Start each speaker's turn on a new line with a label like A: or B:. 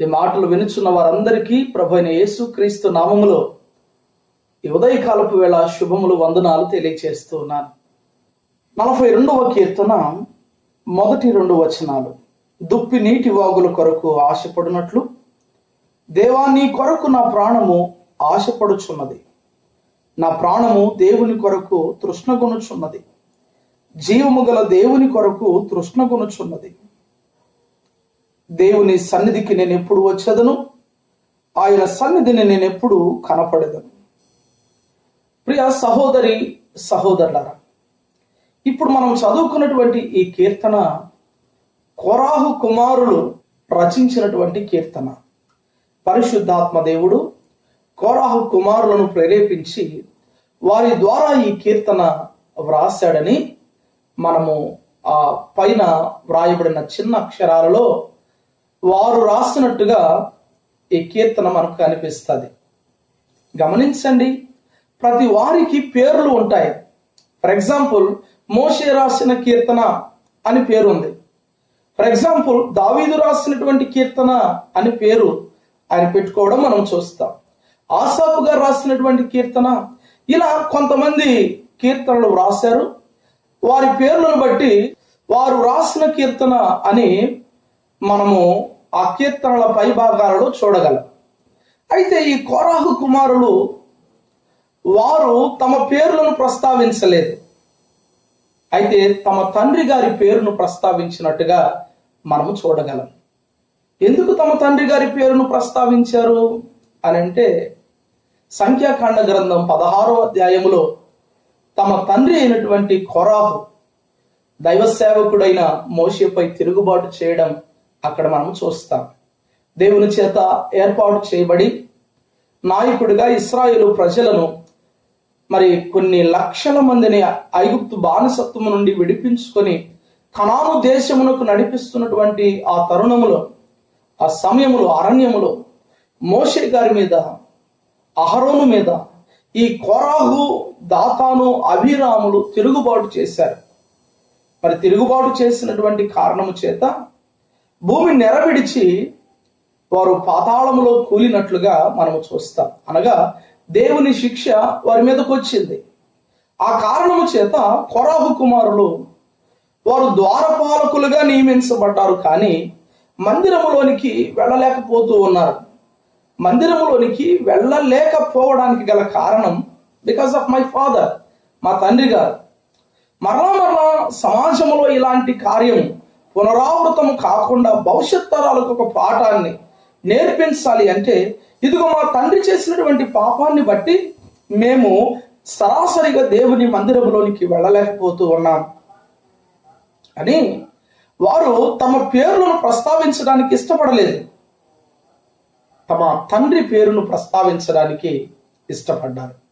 A: ఈ మాటలు వినుచున్న వారందరికీ ప్రభు అయిన యేసు క్రీస్తు నామములో ఈ ఉదయకాలపు వేళ శుభములు వందనాలు తెలియచేస్తూ ఉన్నాను నలభై రెండవ కీర్తన మొదటి రెండు వచనాలు. దుప్పి నీటి వాగుల కొరకు ఆశపడినట్లు దేవా నీ కొరకు నా ప్రాణము ఆశపడుచున్నది. నా ప్రాణము దేవుని కొరకు తృష్ణగొనుచున్నది. జీవము గల దేవుని కొరకు తృష్ణగొనుచున్నది. దేవుని సన్నిధికి నేను ఎప్పుడు వచ్చేదను? ఆయన సన్నిధిని నేను ఎప్పుడు కనపడేదను? ప్రియ సహోదరి సహోదరులారా ఇప్పుడు మనం చదువుకున్నటువంటి ఈ కీర్తన కొరాహు కుమారులు రచించినటువంటి కీర్తన. పరిశుద్ధాత్మ దేవుడు కోరాహు కుమారులను ప్రేరేపించి వారి ద్వారా ఈ కీర్తన వ్రాసాడని మనము ఆ పైన వ్రాయబడిన చిన్న అక్షరాలలో వారు రాసినట్టుగా ఈ కీర్తన మనకు కనిపిస్తుంది. గమనించండి ప్రతి వారికి పేర్లు ఉంటాయి. ఫర్ ఎగ్జాంపుల్ మోషే రాసిన కీర్తన అని పేరు ఉంది ఫర్ ఎగ్జాంపుల్ దావీదు రాసినటువంటి కీర్తన అని పేరు ఆయన పెట్టుకోవడం మనం చూస్తాం. ఆసాపు గారు రాసినటువంటి కీర్తన ఇలా కొంతమంది కీర్తనలు వ్రాశారు. వారి పేర్లను బట్టి వారు రాసిన కీర్తన అని మనము ఆ కీర్తనల పై భాగాలలో చూడగలం. అయితే ఈ కోరాహు కుమారులు వారు తమ పేర్లను ప్రస్తావించలేదు. అయితే తమ తండ్రి గారి పేరును ప్రస్తావించినట్టుగా మనము చూడగలం. ఎందుకు తమ తండ్రి గారి పేరును ప్రస్తావించారు అని అంటే సంఖ్యాకాండ గ్రంథం పదహారో అధ్యాయములో తమ తండ్రి అయినటువంటి కొరాహు దైవ సేవకుడైన మోషేపై తిరుగుబాటు చేయడం అక్కడ మనం చూస్తాం. దేవుని చేత ఏర్పాటు చేయబడి నాయకుడిగా ఇస్రాయేలు ప్రజలను మరి కొన్ని లక్షల మందిని ఐగుప్తు బానిసత్వము నుండి విడిపించుకొని కణాను దేశమునకు నడిపిస్తున్నటువంటి ఆ తరుణములో ఆ సమయములో అరణ్యములో మోషే గారి మీద అహరోను మీద ఈ కోరాహు దాతాను అభిరాములు తిరుగుబాటు చేశారు. మరి తిరుగుబాటు చేసినటువంటి కారణము చేత భూమి నెరవిడిచి వారు పాతాళములో కూలినట్లుగా మనము చూస్తాం. అనగా దేవుని శిక్ష వారి మీదకు వచ్చింది. ఆ కారణము చేత కొరాహు కుమారులు వారు ద్వారపాలకులుగా నియమించబడ్డారు కానీ మందిరములోనికి వెళ్ళలేకపోతూ ఉన్నారు. మందిరములోనికి వెళ్ళలేకపోవడానికి గల కారణం బికాస్ ఆఫ్ మై ఫాదర్ మా తండ్రి గారు. మరలా మరలా సమాజంలో ఇలాంటి కార్యం పునరావృతం కాకుండా భవిష్యత్ తరాలకు ఒక పాఠాన్ని నేర్పించాలి అంటే ఇదిగో మా తండ్రి చేసినటువంటి పాపాన్ని బట్టి మేము సరాసరిగా దేవుని మందిరంలోనికి వెళ్ళలేకపోతూ ఉన్నాం. అని వారు తమ పేర్లను ప్రస్తావించడానికి ఇష్టపడలేదు. తమ తండ్రి పేరును ప్రస్తావించడానికి ఇష్టపడ్డారు.